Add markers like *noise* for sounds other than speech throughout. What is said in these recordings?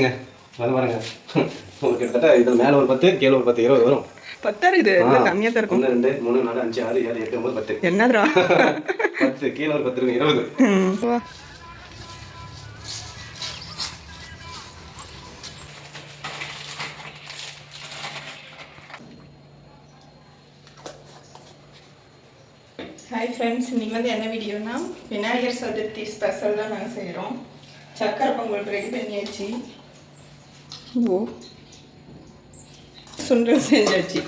அது பாருங்க. உங்களுக்கு கிட்டத்தட்ட இது மேலே ஒரு பத்து கீழே ஒரு பத்து இருபது வரும். பத்தா இல்லை கம்மியாக தான் இருக்கும். ரெண்டு மூணு நாலு அஞ்சு ஆறு ஏழு எட்டு ஒன்பது பத்து. என்னதுடா? *laughs* பத்து கீழே ஒரு பத்து இருக்கும் இருபது. ஹாய் ஃப்ரெண்ட்ஸ் இன்னைக்கு வந்து என்ன வீடியோனா விநாயகர் சதுர்த்தி ஸ்பெஷல் தான் நாங்கள் செய்கிறோம் சக்கரை பொங்கல் ரெடி பண்ணியாச்சு. ஓ. சுண்டல் செஞ்சாச்சு.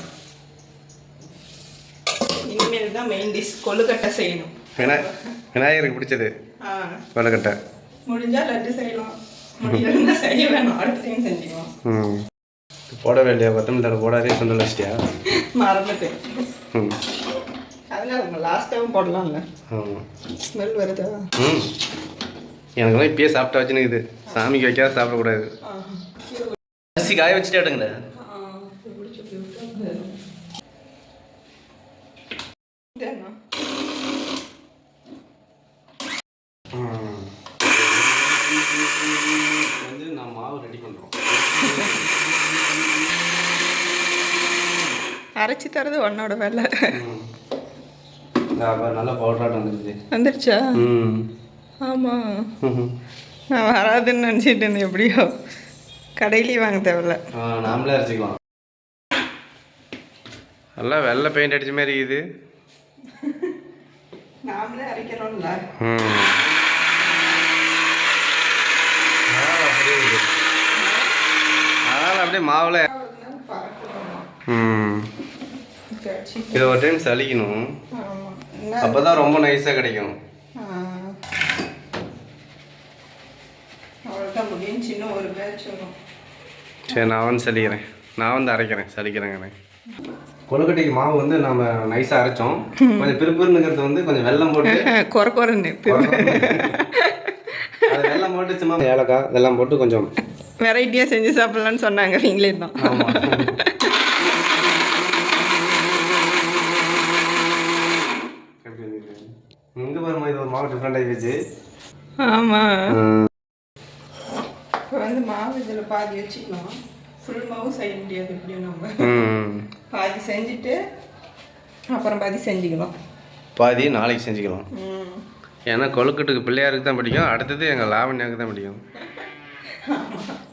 இனிமேல் தான் மெயின் டிஷ் கொழுக்கட்டை செய்யணும். விநாயகருக்கு பிடிச்சது. ஆ. கொலக்கட்டை முடிஞ்சா லட்டு செய்யலாம். முடியலன்னா செய்ய வேணாம். அடுத்த டைம் செஞ்சுக்கலாம். ம். போட வேண்டிய கொத்தமல்லி போடாதே சுண்டல் வச்சிட்டியா மறந்துட்டேன். அதனால உங்க லாஸ்ட்டாகவும் போடலாம்ல. ஆமாம் ஸ்மெல் வருதா? எனக்குலாம் இப்பயே சாப்பிட்டா வச்சுனுக்குது சாமிக்கு வைக்காத சாப்பிடக்கூடாது. அரிசி காய வச்சுட்டே இதென்ன? வந்து நான் மாவு ரெடி பண்ணுறோம் அரைச்சி தரது உன்னோட வேலை. நல்லா பவுடராட்டம் வந்துருச்சு. வந்துருச்சா? ஆமாம் நான் வராதுன்னு நினச்சிட்டு இருந்தேன் எப்படியோ. கடையிலேயே வாங்க தேவையில்ல. நாமளே அரைச்சிக்கலாம். நல்லா வெள்ளை பெயிண்ட் அடிச்ச மாதிரி இருக்குது. நாமளே அரைக்கிறோம்ல ம். அதனால் அப்படியே மாவில் ம். இதை ஒரு டைம் சலிக்கணும் ஆமாம் என்ன அப்போ தான் ரொம்ப நைஸாக கிடைக்கும். அவ்வளோதான் முடியும் சின்ன ஒரு பேட்ச் வரும் சரி நான் வந்து சலிக்கிறேன். நான் வந்து அரைக்கிறேன் சலிக்கிறேங்க கொழுக்கட்டைக்கு மாவு வந்து நம்ம நைஸாக அரைச்சோம். கொஞ்சம் பிறுபிறுங்கிறது வந்து கொஞ்சம் வெல்லம் போட்டு *laughs* குறை குறைன்னு *laughs* அது வெல்லம் போட்டு சும்மா ஏலக்காய் வெல்லம் போட்டு கொஞ்சம் வெரைட்டியாக செஞ்சு சாப்பிட்லான்னு சொன்னாங்க நீங்களே தான். *laughs* இங்கே பாருமா இது ஒரு மாவு டிஃப்ரெண்ட் ஆகிடுச்சு ஆமாம் வந்து மாவு இதில் பாதி வச்சுக்கலாம். ஃபுல் மாவு செய்ய முடியாது எப்படியும் நம்ம. பாதி செஞ்சுட்டு அப்புறம் பாதி செஞ்சுக்கலாம். பாதி நாளைக்கு செஞ்சுக்கலாம். ஏன்னா கொழுக்கட்டுக்கு பிள்ளையாருக்கு தான் பிடிக்கும். அடுத்தது எங்கள் லாவண்யாவுக்கு தான் பிடிக்கும்.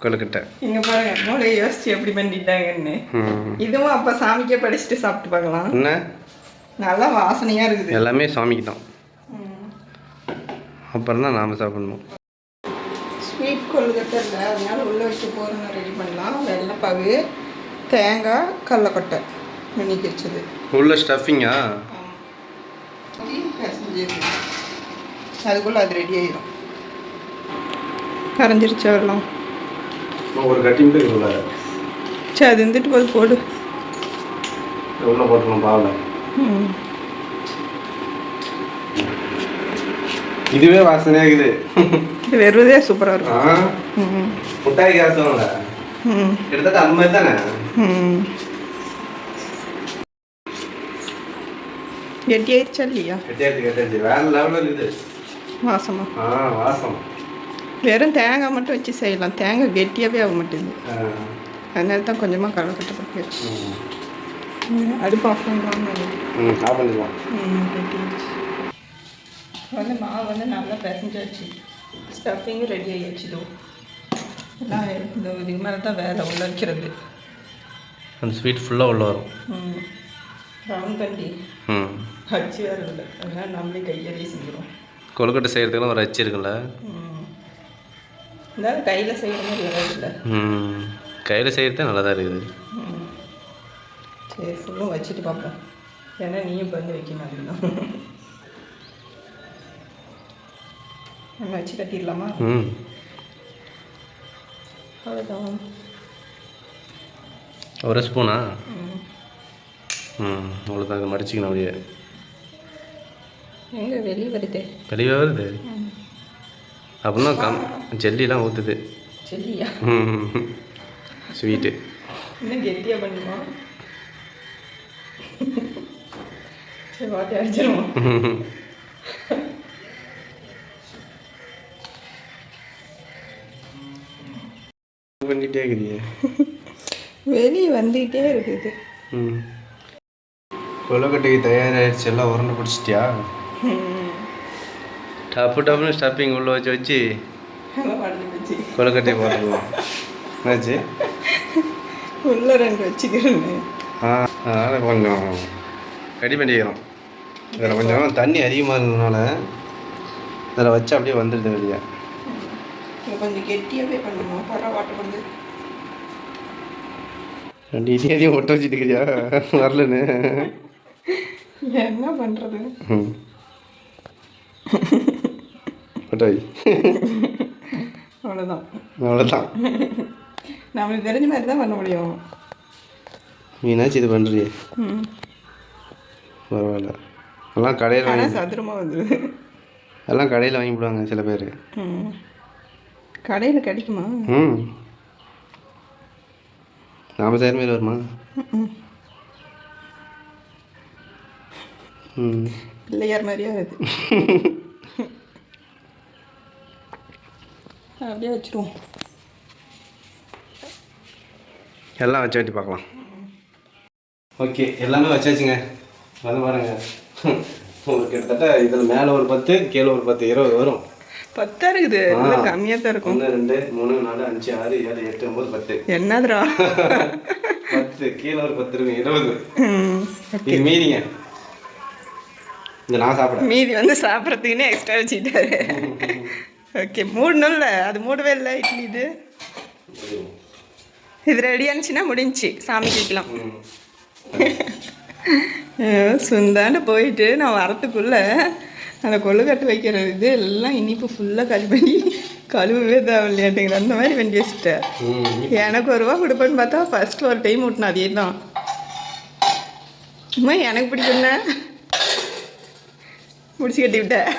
கொழுக்கட்டை. இங்கே பாருங்க மூளை யோசிச்சு எப்படி பண்ணிட்டாங்கன்னு. இதுவும் அப்போ சாமிக்கே படிச்சுட்டு சாப்பிட்டு பார்க்கலாம். என்ன? நல்லா வாசனையாக இருக்குது. எல்லாமே சாமிக்கு தான். அப்புறம் தான் நாம் சாப்பிடணும். கொழுக்கட்டை இல்லை அதனால உள்ளே வச்சு போகிறோம் ரெடி பண்ணலாம். வெள்ளைப்பாகு தேங்காய் கடலக்கொட்டை இன்னைக்கு வச்சது. உள்ள ஸ்டஃபிங்கா அதுக்குள்ளே அது ரெடி ஆயிடும் கரைஞ்சிருச்சு வெள்ளம்? ஒரு கட்டி மட்டும் உள்ள சரி அது இருந்துட்டு போது போடு. உள்ளே போட்டுருணும் பாவில். ம். இதுவே வாசனையாக இருக்குது. இது சூப்பராக இருக்கும். முட்டாய் காசுவாங்க கிட்டத்தட்ட அந்த மாதிரி தானே? ம் கெட்டி ஆயிடுச்சா இல்லையா கெட்டியாச்சு வேற லெவலில் இருக்குது வாசமா? ஆ வாசம். வெறும் தேங்காய் மட்டும் வச்சு செய்யலாம். தேங்காய் கெட்டியாகவே ஆக மாட்டேங்குது. அதனால தான் கொஞ்சமாக கடலக்கட்டை போட்டு. அடுப்பு ஆஃப் பண்ணுறாங்க ம் ஆஃப் பண்ணிக்கலாம். ம் கெட்டியாச்சு. வந்து மாவு வந்து நல்லா பிசைஞ்சு வச்சு. ஸ்டஃபிங் ரெடி ஆகிடுச்சு எல்லாம் இந்த இதுக்கு மேலே தான் வேலை உள்ள வைக்கிறது அந்த ஸ்வீட் ஃபுல்லாக உள்ள வரும் ம் ரவுண்ட் பண்ணி ம் அச்சு வேறு இல்லை அதனால் நம்மளே கையாலே செஞ்சிடும் கொழுக்கட்டை செய்கிறதுக்குலாம் ஒரு அச்சு இருக்குல்ல இருந்தாலும் கையில் செய்கிற மாதிரி வராது இல்லை ம் கையில் செய்கிறது நல்லா தான் இருக்குது. சரி ஃபுல்லும் வச்சுட்டு பார்ப்போம் ஏன்னா நீயும் வந்து வைக்கணும் அப்படின்னா நம்ம வச்சு கட்டிடலாமா? ம். அவ்வளோதான் ஒரு ஸ்பூனா? ம். அவ்வளோதான் இதை மடிச்சிக்கணும் அப்படியே. எங்கே வெளியே வருதே? வெளியே வருது? அப்படின்னா கம் ஜெல்லிலாம் ஊற்றுது சொல்லியா ம். ஸ்வீட்டு. இன்னும் கெட்டியாக பண்ணுமா? சரி வாட்டி அடிச்சிருவோம் *laughs* பண்ணிகிட்டே இருக்கிறியே. *laughs* வெளியே வந்துக்கிட்டே இருக்குது ம். கொலக்கட்டைக்கு தயாராகிடுச்சு எல்லாம் உருண்டை பிடிச்சிட்டியா? *laughs* டப்பு டப்புன்னு ஸ்டப்பிங் உள்ளே வச்சு வச்சு கொலக்கட்டையை போட்டுருவோம் என்னாச்சு? *laughs* உள்ள ரெண்டு வச்சுக்கிறேன்னு ஆ அதனால் கொஞ்சம் ரெடி பண்ணிக்கிறோம். இதில் கொஞ்சம் தண்ணி அதிகமாக இருந்ததுனால இதில் வச்சு அப்படியே வந்துடுது வெளியே. கொஞ்சம் கெட்டியாகவே பண்ணுமா பரவாட்டு வந்து ரெண்டு இடி அதிகம் ஒட்ட வச்சுட்டு இருக்கிறியா வரலன்னு. என்ன பண்ணுறது ஒட்டாய். அவ்வளோதான் அவ்வளோதான் நம்மளுக்கு தெரிஞ்ச மாதிரி தான் பண்ண முடியும். நீனாச்சும் இது பண்ணுறியே பரவாயில்ல. எல்லாம் கடையில் வாங்கி சதுரமாக வந்துடுது எல்லாம் கடையில் வாங்கி போடுவாங்க சில பேர். கடையில் கிடைக்குமா? ம். நாம செய்கிற மாதிரி வருமா? பிள்ளையார் மாதிரியே வருது அப்படியே வச்சுருவோம். எல்லாம் வச்சு வெட்டி பார்க்கலாம். ஓகே எல்லாமே வச்சாச்சுங்க வந்து பாருங்க. ஒரு கிட்டத்தட்ட இதில் மேலே ஒரு பத்து கீழே ஒரு பத்து இருபது வரும். பத்தா இருக்குது கம்மியாக தான் இருக்கும். ஒன்று ரெண்டு மூணு நாலு அஞ்சு ஆறு ஏழு எட்டு ஒம்பது பத்து. என்னதுடா? *laughs* பத்து கீழே ஒரு பத்து இருக்கும் இருபது. இது மீதிங்க. இந்த நான் சாப்பிட. மீதி வந்து சாப்பிட்றதுக்குன்னே எக்ஸ்ட்ரா வச்சுக்கிட்டாரு. *laughs* ஓகே மூடணும்ல அது மூடவே இல்லை இட்லி இது. இது ரெடி ஆனிச்சுன்னா முடிஞ்சுச்சு சாமிக்கு வைக்கலாம். *laughs* சுந்தாண்டு போயிட்டு நான் வரத்துக்குள்ள அந்த கொள்ளுக்கட்டு வைக்கிற இது எல்லாம் இனிப்பு ஃபுல்லாக கழி பண்ணி கழுவவே தேவையில்லையாட்டுங்கிற அந்த மாதிரி வண்டி வச்சுட்டேன். எனக்கு ஒரு ரூபா கொடுப்பேன்னு பார்த்தா ஃபர்ஸ்ட் ஒரு டைம் விட்டினா அதே தான் அம்மா எனக்கு பிடிக்கும்னா முடிச்சு கட்டி விட்டேன்.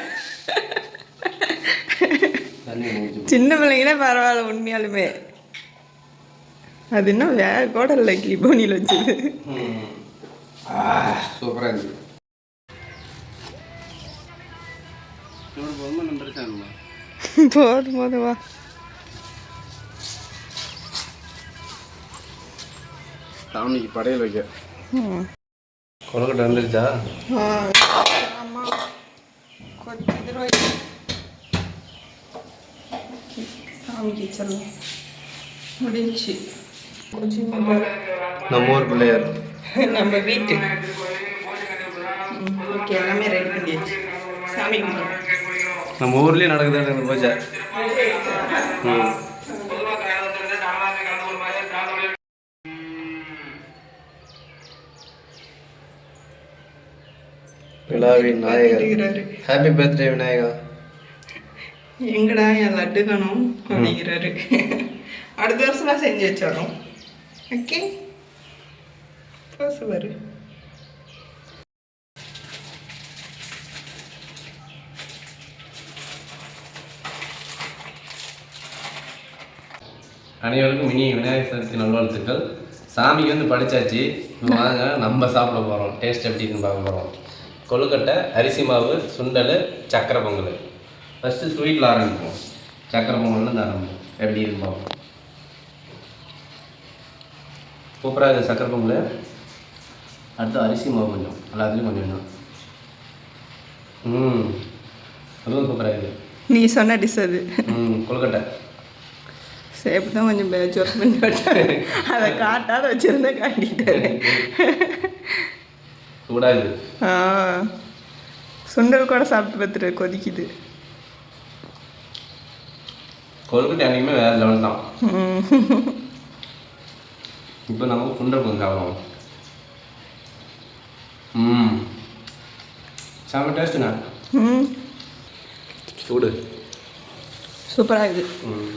தண்ணி முடிஞ்சு சின்ன பிள்ளைங்கன்னா பரவாயில்ல உண்மையாலுமே. அது இன்னும் வேற கூட இல்லை இட்லி போனியில் வச்சுது. சூப்பராக இருந்துச்சு. போதும் போதும் வா. சாமிக்கு படையல் வைக்க. ம். கொலக்கட்டை வந்துருச்சா. சாமிக்கு முடிஞ்சுமா பாரு. நம்ம ஊர் பிள்ளையார். நம்ம வீட்டு. ஓகே எல்லாமே ரெடி பண்ணியாச்சு. சாமி கும்பிடுறோம் நம்ம ஊர்லேயே நடக்குது அந்த பூஜை. ம். விழாவின் நாயகர். Happy birthday Vinayaka. எங்கடா என் லட்டு காணும் அப்படிங்கிறாரு. அடுத்த வருஷம்லாம் செஞ்சு வச்சிடறோம் ஓகே பாசு அனைவருக்கும் இனி விநாயகர் சதுர்த்தி நல்வாழ்த்துக்கள். சாமிக்கு வந்து படிச்சாச்சு. இப்போ வாங்க நம்ம சாப்பிட போகிறோம் டேஸ்ட் எப்படி இருக்குன்னு பார்க்க போகிறோம் கொழுக்கட்டை அரிசி மாவு சுண்டல் சக்கரை பொங்கல். ஃபஸ்ட்டு ஸ்வீட்டில் ஆரம்பிப்போம். சக்கரை பொங்கல்னு ஆரம்பிப்போம். எப்படி இருக்கு பார்ப்போம். சூப்பராக இருக்குது சக்கரை பொங்கல். அடுத்து அரிசி மாவு கொஞ்சம். எல்லாத்துலேயும் கொஞ்சம் கொஞ்சம் ம் அதுவும் சூப்பராக இருக்குது நீ சொன்ன டிஷ் அது. ம் கொழுக்கட்டை. சேப்பு தான் கொஞ்சம் பேச்சுவர்க் பண்ணி விட்டாரு. அதை காட்டாத வச்சிருந்தா காட்டிட்டாரு. இருக்குது ஆ. சுண்டல் கூட சாப்பிட்டு பார்த்துட்டு கொதிக்குது. கொழுக்கட்டை அன்றைக்குமே வேறு லெவல் தான். இப்போ நமக்கு சுண்டல் கொஞ்சம் சாப்பிடுவோம். ம். செம்ம டேஸ்ட்டுங்க ம். சூடு. சூப்பராக இருக்குது. ம்.